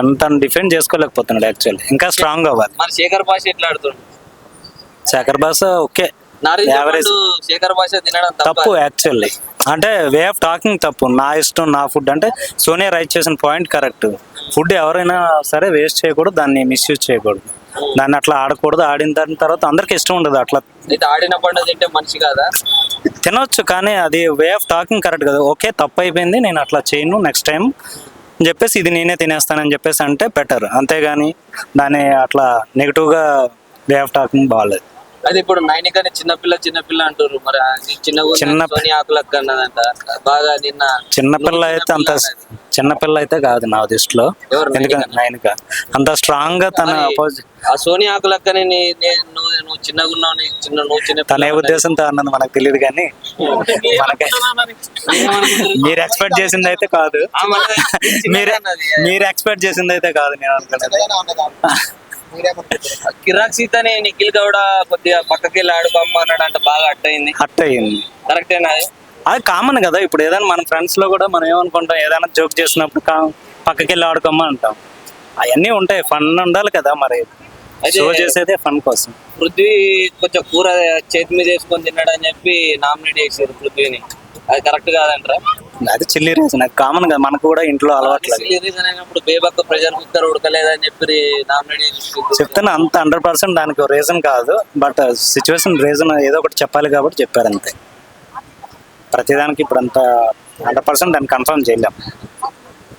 కానీ తను డిఫెండ్ చేసుకోలేకపోతున్నాడు యాక్చువల్లీ ఇంకా స్ట్రాంగ్ అవ్వాలి. మరి శేఖర్ భాష ఎట్లా ఆడుతుండు? Shekhar boss okay. పండు శేఖర్ భాష తినడం తప్ప యాక్చువల్లీ అంటే వే ఆఫ్ టాకింగ్ తప్పు. నా ఇష్టం నా ఫుడ్ అంటే సోనియా రైట్ చేసిన పాయింట్ కరెక్ట్ ఫుడ్ ఎవరైనా సరే వేస్ట్ చేయకూడదు దాన్ని మిస్యూజ్ చేయకూడదు. దాన్ని అట్లా ఆడకూడదు. ఆడిన దాని తర్వాత అందరికి ఇష్టం ఉండదు అట్లా. ఆడిన తింటే మనిషి కాదా? తినొచ్చు కానీ అది వే ఆఫ్ టాకింగ్ కరెక్ట్ కదా. ఓకే తప్పు అయిపోయింది నేను అట్లా చేయను. నెక్స్ట్ టైం అని చెప్పేసి ఇది నేనే తినేస్తానని చెప్పేసి అంటే బెటర్ అంతేగాని దాన్ని అట్లా నెగిటివ్గా వే ఆఫ్ టాకింగ్ బాగాలేదు అది ఇప్పుడు నైనికని చిన్నపిల్ల చిన్నపిల్ల అంటారు మరి చిన్న- సోని ఆకులక్క అన్నదంట బాగా నిన్న చిన్నపిల్ల అయితే అంత చిన్నపిల్ల అయితే కాదు నా దృష్టిలో. ఎవరు ఎందుకంటే నైన్క. అంత స్ట్రాంగ్గా తన ఆ సోని ఆకులక్కని నువ్వు నువ్వు చిన్నగా ఉన్నావు నీ చిన్న నువ్వు చిన్న తన ఏ ఉద్దేశంతో అన్నది మనకు తెలియదు కానీ మనకి మీరు ఎక్స్పెక్ట్ చేసింది అయితే కాదు మీరు మీరు ఎక్స్పెక్ట్ చేసింది అయితే కాదు నేను అనుకున్నది. కిరాక్ సీతని నిఖిల్ గౌడ కొద్దిగా పక్కకి వెళ్ళి ఆడుకోమ్మ అన్నాడు అంటే బాగా అట్ట అయింది అట్ అయ్యింది కరెక్టేనా అది? అది కామన్ కదా ఇప్పుడు ఏదైనా మన ఫ్రెండ్స్లో కూడా మనం ఏమనుకుంటాం ఏదైనా జోక్ చేసినప్పుడు పక్కకి వెళ్ళి ఆడుకోమా అంటాం. అవన్నీ ఉంటాయి ఫన్ ఉండాలి కదా మరి. షో చేసేదే ఫన్ కోసం. పృథ్వీ కొంచెం కూర చేతి మీద వేసుకొని తిన్నాడు అని చెప్పి నామినేట్ చేసారు పృథ్వీని. అది కరెక్ట్ కాదంటారా? అది చిల్లీ రీజన్ అది కామన్ కదా మనకు కూడా ఇంట్లో అలవాట్లేదు రీజన్ అయినప్పుడు బేబక్క ప్రెజర్ కుక్కర్ ఉడకలేదని చెప్పి చెప్తాను అంత హండ్రెడ్ పర్సెంట్ దానికి రీజన్ కాదు. బట్ సిచ్యువేషన్ రీజన్ ఏదో ఒకటి చెప్పాలి కాబట్టి చెప్పారు అంతే. ప్రతిదానికి ఇప్పుడు అంత హండ్రెడ్ పర్సెంట్ దాన్ని కన్ఫర్మ్ చేయలేం.